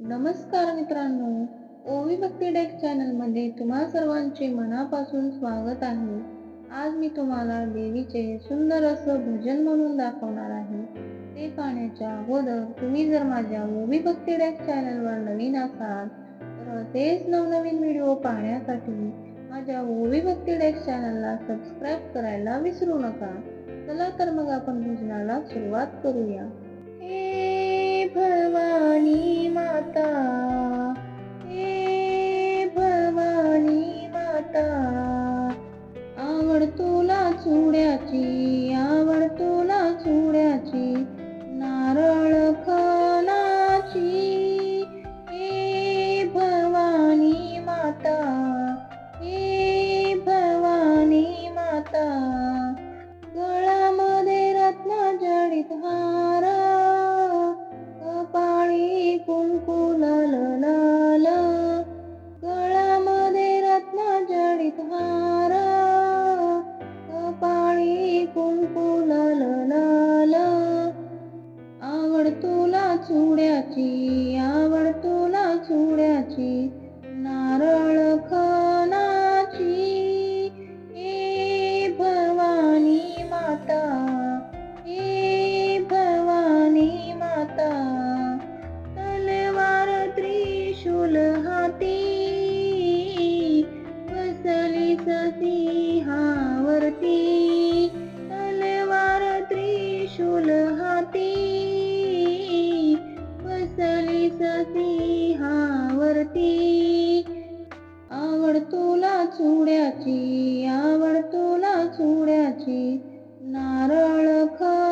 नमस्कार मित्रांनो. ओवी भक्ती डेक चॅनलमध्ये तुम्हा सर्वांचे मनापासून स्वागत आहे. आज मी तुम्हाला देवीचे सुंदर असं भजन म्हणून दाखवणार आहे. ते पाहण्याच्या अगोदर तुम्ही जर माझ्या ओवी भक्ती डेक चॅनलवर नवीन असाल तर असेच नवनवीन व्हिडिओ पाहण्यासाठी माझ्या ओवी भक्ती डेक चॅनलला सबस्क्राईब करायला विसरू नका. चला तर मग आपण भजनाला सुरुवात करूया. हे भवानी आवड तुला चुड्याची आवड चुड्याची आवड तुला चुड्याची नारळ खणाची ए भवानी माता ए भवानी माता तलवार त्रिशूल हाती. बसली सिंहावरती तलवार त्रिशूल हाती. सिंहावरती आवड तुला चुड्याची आवड तुला चुड्याची. नारळ ख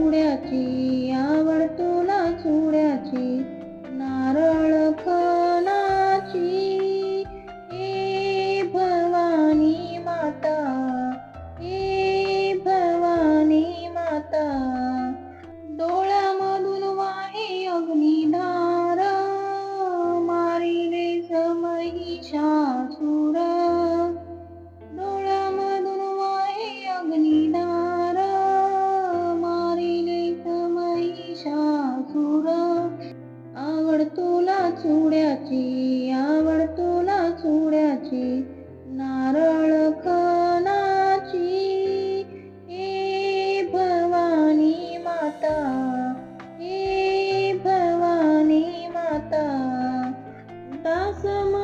चुड्याची आवड तुला चुड्याची नारळ खणाची हे भवानी माता हे भवानी माता. डोळ्यामधून वाहे अग्निधार मारिले समहिषासुर casa